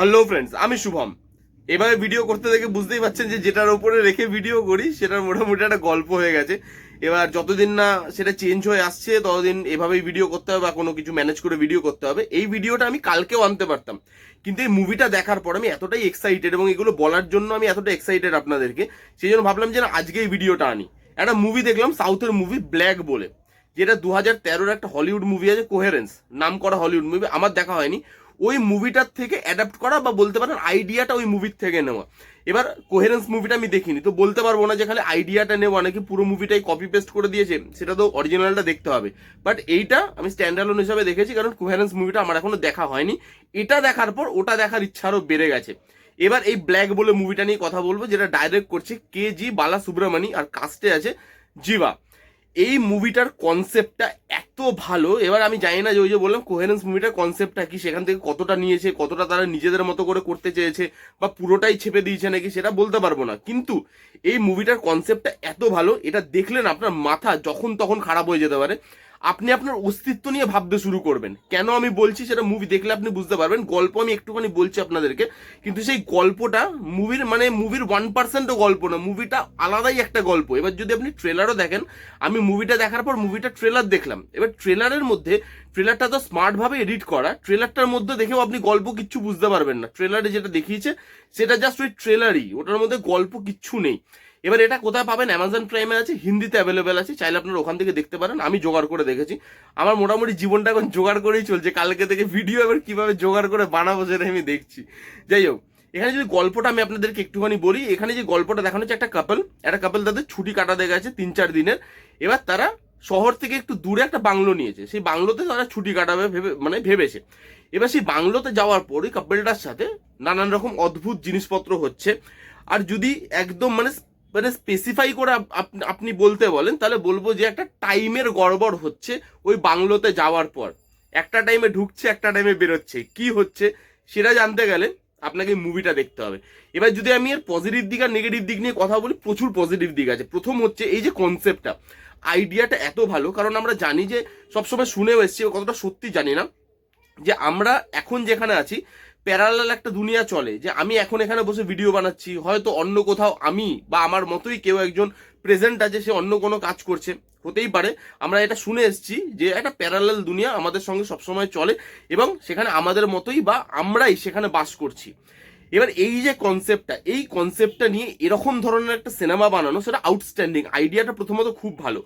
Hello friends আমি শুভম। এভাবে video করতে দেখে বুঝতেই পারছেন যে যেটার উপরে রেখে ভিডিও করি, সেটার মোটামুটি একটা গল্প হয়ে গেছে। এবার যতদিন না সেটা চেঞ্জ হয়ে আসছে, ততদিন এভাবেই ভিডিও করতে হবে বা কোনো কিছু ম্যানেজ করে ভিডিও করতে হবে। এই ভিডিওটা আমি কালকেও আনতে পারতাম। কিন্তু এই মুভিটা দেখার পর আমি এতটাই এক্সাইটেড এবং এগুলো বলার জন্য আমি এতটা এক্সাইটেড আপনাদেরকে সেই জন্য ভাবলাম যে না, আজকে এই ভিডিওটা আনি। একটা মুভি দেখলাম সাউথের মুভি ব্ল্যাক বলে। যেটা দু হাজার তেরোর একটা হলিউড মুভি আছে কোহেরেন্স নাম করা হলিউড মুভি আমার দেখা হয়নি। ওই মুভিটার থেকে অ্যাডাপ্ট করা বা বলতে পারেন আইডিয়াটা ওই মুভির থেকে নেওয়া। এবার কোহেরেন্স মুভিটা আমি দেখিনি, তো বলতে পারব না যে খালি আইডিয়াটা নেওয়া নাকি পুরো মুভিটাই কপি পেস্ট করে দিয়েছে, সেটা তো অরিজিনালটা দেখতে হবে। বাট এইটা আমি স্ট্যান্ডার্লোন হিসাবে দেখেছি, কারণ কোহেরেন্স মুভিটা আমার এখনও দেখা হয়নি। এটা দেখার পর ওটা দেখার ইচ্ছা আরও বেড়ে গেছে। এবার এই ব্ল্যাক বলে মুভিটা নিয়ে কথা বলব, যেটা ডাইরেক্ট করছে কে জি বালা সুব্রমণি আর কাস্টে আছে জিবা। এই মুভিটার কনসেপ্টটা এত ভালো। এবার আমি জানি না যে ওই যে বললাম কোহেরেন্স মুভিটার কনসেপ্টটা কি, সেখান থেকে কতটা নিয়েছে, কতটা তারা নিজেদের মতো করে করতে চেয়েছে, বা পুরোটাই ছেপে দিয়েছে নাকি সেটা বলতে পারব না। কিন্তু এই মুভিটার কনসেপ্টটা এত ভালো, এটা দেখলেন আপনার মাথা যখন তখন খারাপ হয়ে যেতে পারে। আপনি আপনার অস্তিত্ব নিয়ে ভাবতে শুরু করবেন। কেন আমি বলছি সেটা মুভি দেখলে আপনি বুঝতে পারবেন। গল্প আমি একটুখানি বলছি আপনাদেরকে। কিন্তু সেই গল্পটা মুভির মানে মুভির ওয়ান পার্সেন্টও গল্প না মুভিটা আলাদাই একটা গল্প। এবার যদি আপনি ট্রেলারও দেখেন, আমি মুভিটা দেখার পর মুভিটা ট্রেলার দেখলাম। এবার ট্রেলারের মধ্যে ট্রেলারটা তো স্মার্টভাবে এডিট করা ট্রেলারটার মধ্যে দেখেও আপনি গল্প কিচ্ছু বুঝতে পারবেন না। ট্রেলারে যেটা দেখিয়েছে, সেটা জাস্ট ওই ট্রেলারই ওটার মধ্যে গল্প কিচ্ছু নেই। এবার এটা কোথায় পাবেন? অ্যামাজন প্রাইমে আছে, হিন্দিতে অ্যাভেলেবেল আছে। চাইলে আপনারা ওখান থেকে দেখতে পারেন, আমি জোগাড় করে দেখেছি। আমার মোটামুটি জীবনটা এখন জোগাড় করেই চলছে। কালকে থেকে ভিডিও এবার কীভাবে জোগাড় করে বানাবো সেটা আমি দেখছি। যাই হোক, এখানে যদি গল্পটা আমি আপনাদেরকে একটুখানি বলি, এখানে যে গল্পটা দেখানো হচ্ছে, একটা কাপল একটা কাপল তাদের ছুটি কাটাতে গেছে তিন চার দিনের। এবার তারা শহর থেকে একটু দূরে একটা বাংলো নিয়েছে। সেই বাংলোতে তারা ছুটি কাটাবে ভেবে মানে ভেবেছে। এবার সেই বাংলোতে যাওয়ার পর ওই কাপলটার সাথে নানান রকম অদ্ভুত জিনিসপত্র হচ্ছে। আর যদি একদম মানে মানে স্পেসিফাই করে আপ- আপ- আপনি বলতে বলেন, তাহলে বলব যে একটা টাইমের গড়বড় হচ্ছে ওই বাংলোতে যাওয়ার পর। একটা টাইমে ঢুকছে, একটা টাইমে বেরোচ্ছে। কি হচ্ছে সেটা জানতে গেলে আপনাকে মুভিটা দেখতে হবে। এবার যদি আমি এর পজিটিভ দিক আর নেগেটিভ দিক নিয়ে কথা বলি, প্রচুর পজিটিভ দিক আছে। প্রথম হচ্ছে এই যে কনসেপ্টটা আইডিয়াটা এত ভালো, কারণ আমরা জানি যে সবসময় শুনেও এসছি কতটা সত্যি জানি না, যে আমরা এখন যেখানে আছি প্যারালাল একটা দুনিয়া চলে যে আমি এখন এখানে বসে ভিডিও বানাচ্ছি, হয়তো অন্য কোথাও আমি বা আমার মতোই কেউ একজন প্রেজেন্ট আছে, সে অন্য কোনো কাজ করছে। হতেই পারে, আমরা এটা শুনে এসেছি যে একটা প্যারালাল দুনিয়া আমাদের সঙ্গে সবসময় চলে এবং সেখানে আমাদের মতোই বা আমরাই সেখানে বাস করছি। এবার এই যে কনসেপ্টটা এই কনসেপ্টটা নিয়ে এরকম ধরনের একটা সিনেমা বানানো, সেটা আউটস্ট্যান্ডিং আইডিয়াটা প্রথমত খুব ভালো।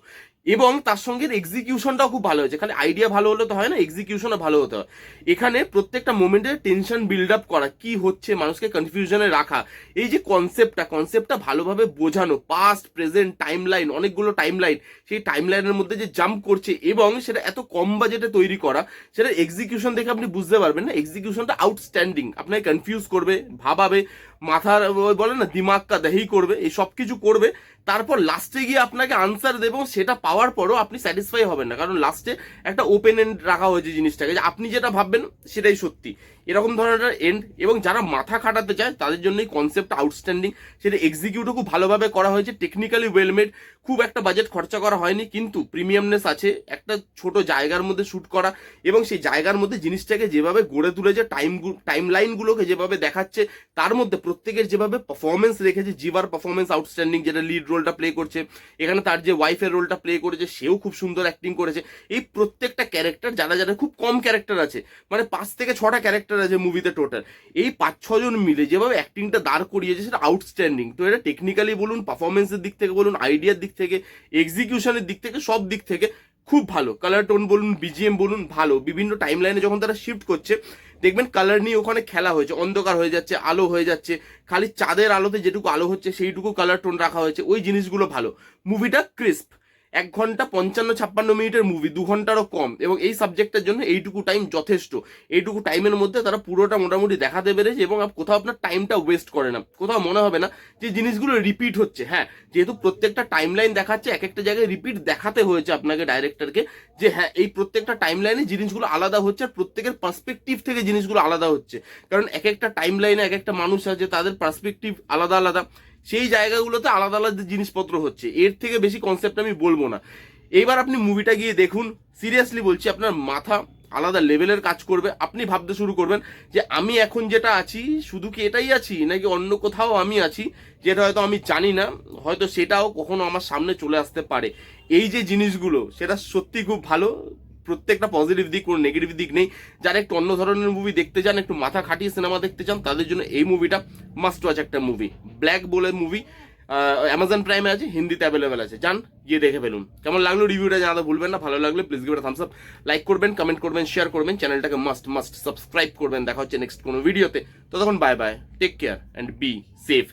এবং তার সঙ্গে এক্সিকিউশনটাও খুব ভালো হয়েছে। খালি আইডিয়া ভালো হলে তো হয় না এক্সিকিউশনও ভালো হতে হয়। এখানে প্রত্যেকটা মোমেন্টে টেনশন বিল্ড আপ করা, কি হচ্ছে, মানুষকে কনফিউশনে রাখা, এই যে কনসেপ্টটা কনসেপ্টটা ভালোভাবে বোঝানো পাস্ট প্রেজেন্ট টাইম লাইন অনেকগুলো টাইম লাইন সেই টাইম লাইনের মধ্যে যে জাম্প করছে এবং সেটা এত কম বাজেটে তৈরি করা, সেটা এক্সিকিউশন দেখে আপনি বুঝতে পারবেন না। এক্সিকিউশনটা আউটস্ট্যান্ডিং আপনাকে কনফিউজ করবে, ভাবাবে, মাথার বলে না, দিমাগটা দেহি করবে, এই সব কিছু করবে, তারপর লাস্টে গিয়ে আপনাকে আনসার দেবে সেটা পাওয়ার পরও আপনি স্যাটিসফাই হবেন না। কারণ লাস্টে একটা ওপেন এন্ড রাখা হয়েছে জিনিসটাকে, যে আপনি যেটা ভাববেন সেটাই সত্যি। এরকম ধরনের এন্ড এবং যারা মাথা খাটাতে চায়, তাদের জন্য এই কনসেপ্ট আউটস্ট্যান্ডিং সেটা এক্সিকিউটও খুব ভালোভাবে করা হয়েছে। টেকনিক্যালি ওয়েল মেড খুব একটা বাজেট খরচা করা হয়নি, কিন্তু প্রিমিয়ামনেস আছে, একটা ছোট জায়গার মধ্যে শ্যুট করা এবং সেই জায়গার মধ্যে জিনিসটাকে যেভাবে গড়ে তুলেছে টাইম টাইম লাইনগুলোকে যেভাবে দেখাচ্ছে, তার মধ্যে প্রত্যেকের যেভাবে পারফরমেন্স রেখেছে, জিভার পারফরমেন্স আউটস্ট্যান্ডিং যেটা লিড রোলটা প্লে করছে, এখানে তার যে ওয়াইফের রোলটা প্লে করেছে, সেও খুব সুন্দর অ্যাক্টিং করেছে। এই প্রত্যেকটা ক্যারেক্টার যারা যারা খুব কম ক্যারেক্টার আছে মানে পাঁচ থেকে ছটা ক্যারেক্টার আছে মুভিতে টোটাল এই পাঁচ ছজন মিলে যেভাবে অ্যাক্টিংটা দাঁড় করিয়েছে, সেটা আউটস্ট্যান্ডিং তো এটা টেকনিক্যালি বলুন পারফরমেন্সের দিক থেকে বলুন আইডিয়ার দিক থেকে এক্সিকিউশনের দিক থেকে, সব দিক থেকে খুব ভালো। কালার টোন বলুন বিজিএম বলুন, ভালো। বিভিন্ন টাইম লাইনে যখন তারা শিফট করছে, দেখবেন কালার নিয়ে ওখানে খেলা হয়েছে, অন্ধকার হয়ে যাচ্ছে, আলো হয়ে যাচ্ছে, খালি চাঁদের আলোতে যেটুকু আলো হচ্ছে, সেইটুকু কালার টোন রাখা হয়েছে, ওই জিনিসগুলো ভালো। মুভিটা ক্রিস্প এক ঘণ্টা পঞ্চান্ন ছাপ্পান্ন মিনিটের মুভি দু ঘন্টারও কম। এবং এই সাবজেক্টের জন্য এইটুকু টাইম যথেষ্ট। এইটুকু টাইমের মধ্যে তারা পুরোটা মোটামুটি দেখাতে পেরেছে এবং কোথাও আপনার টাইমটা ওয়েস্ট করে না। কোথাও মনে হবে না যে জিনিসগুলো রিপিট হচ্ছে। হ্যাঁ যেহেতু প্রত্যেকটা টাইম লাইন দেখাচ্ছে, এক একটা জায়গায় রিপিট দেখাতে হয়েছে আপনাকে ডাইরেক্টরকে যে হ্যাঁ এই প্রত্যেকটা টাইম লাইনে জিনিসগুলো আলাদা হচ্ছে আর প্রত্যেকের পার্সপেক্টিভ থেকে জিনিসগুলো আলাদা হচ্ছে। কারণ এক একটা টাইম লাইনে এক একটা মানুষ আছে, তাদের পার্সপেক্টিভ আলাদা আলাদা। সেই জায়গাগুলোতে আলাদা আলাদা জিনিসপত্র হচ্ছে। এর থেকে বেশি কনসেপ্ট আমি বলব না। এইবার আপনি মুভিটা গিয়ে দেখুন। সিরিয়াসলি বলছি, আপনার মাথা আলাদা লেভেলের কাজ করবে। আপনি ভাবতে শুরু করবেন যে, আমি এখন যেটা আছি, শুধু কি এটাই আছি, নাকি অন্য কোথাও আমি আছি, যেটা হয়তো আমি জানি না, হয়তো সেটাও কখনো আমার সামনে চলে আসতে পারে। এই যে জিনিসগুলো, সেটা সত্যি খুব ভালো। প্রত্যেকটা পজিটিভ দিক কোনো নেগেটিভ দিক নেই। যারা একটু অন্য ধরনের মুভি দেখতে চান, একটু মাথা খাটিয়ে সিনেমা দেখতে চান, তাদের জন্য এই মুভিটা মাস্ট ওয়াচ একটা মুভি ব্ল্যাক বলে মুভি অ্যামাজন প্রাইমে আছে, হিন্দিতে অ্যাভেলেবেল আছে। যান, গিয়ে দেখে ফেলুন। কেমন লাগল রিভিউটা জানাতে ভুলবেন না, ভালো লাগলে please give thumbs up like করবেন কমেন্ট করবেন শেয়ার করবেন চ্যানেলটাকে মাস্ট মাস্ট সাবস্ক্রাইব করবেন। দেখা হচ্ছে নেক্সট কোনো ভিডিওতে তো তখন bye bye take care and be safe